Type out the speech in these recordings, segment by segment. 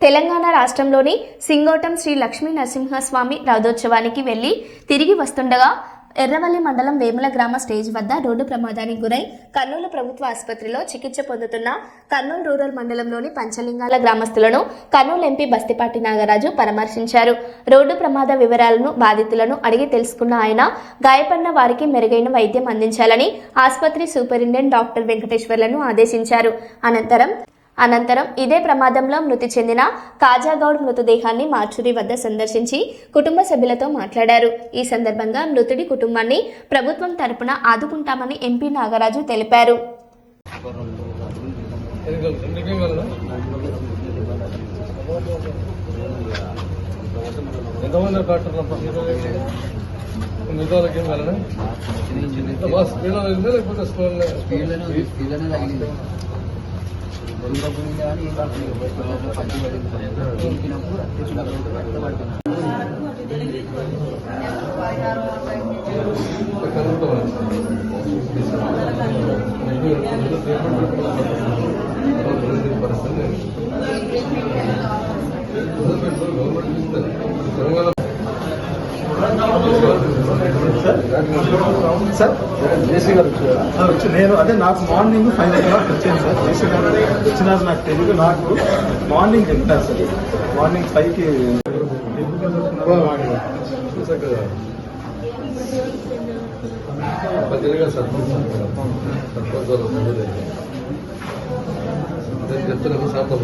తెలంగాణ రాష్ట్రంలోని సింగోటం శ్రీ లక్ష్మీ నరసింహస్వామి రథోత్సవానికి వెళ్ళి తిరిగి వస్తుండగా ఎర్రవల్లి మండలం వేముల గ్రామ స్టేజ్ వద్ద రోడ్డు ప్రమాదానికి గురై కర్నూలు ప్రభుత్వ ఆసుపత్రిలో చికిత్స పొందుతున్న కర్నూలు రూరల్ మండలంలోని పంచలింగాల గ్రామస్తులను కర్నూలు ఎంపీ బస్తిపాటి నాగరాజు పరామర్శించారు. రోడ్డు ప్రమాద వివరాలను బాధితులను అడిగి తెలుసుకున్న ఆయన గాయపడిన వారికి మెరుగైన వైద్యం అందించాలని ఆసుపత్రి సూపరింటెండెంట్ డాక్టర్ వెంకటేశ్వర్లను ఆదేశించారు. అనంతరం అనంతరం ఇదే ప్రమాదంలో మృతి చెందిన కాజాగౌడ్ మృతదేహాన్ని మార్చురి వద్ద సందర్శించి కుటుంబ సభ్యులతో మాట్లాడారు. ఈ సందర్భంగా మృతుడి కుటుంబాన్ని ప్రభుత్వం తరపున ఆదుకుంటామని ఎంపీ నాగరాజు తెలిపారు. ఎంతమంది మిగతా వాళ్ళకి ఏం పరిస్థితి స్లో తెలంగాణ సార్ జేసీ గారు వచ్చారా వచ్చి నేను అదే నాకు మార్నింగ్ ఫైవ్ ఓ క్లాక్ వచ్చాను సార్ జేసీ గారు వచ్చినారు నాకు తెలుగు నాకు మార్నింగ్ చెప్పారు సార్ మార్నింగ్ ఫైవ్కి పద్దెనిమిదిగా సర్పంచ్ సర్పంచ్ వాళ్ళు ముందు నేను చెప్తున్నాను సార్తో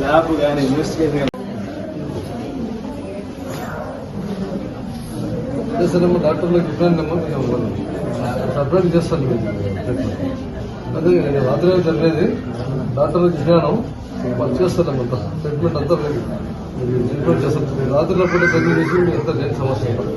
ల్యాబ్ కానీ ఇన్వెస్టిగేషన్ చేస్తానమ్మా డాక్టర్లకు ఇబ్బంది అమ్మా సపరేట్ చేస్తాను మీకు అదే నేను రాత్రి జరిగేది డాక్టర్లకు ఇచ్చినాను వాళ్ళు చేస్తాను మొత్తం ట్రీట్మెంట్ అంతా మీకు మీకు ట్రీట్మెంట్ చేస్తాను మీరు రాత్రిలో కూడా చదివి చేసి ఎంత లేని సమస్య మనకి?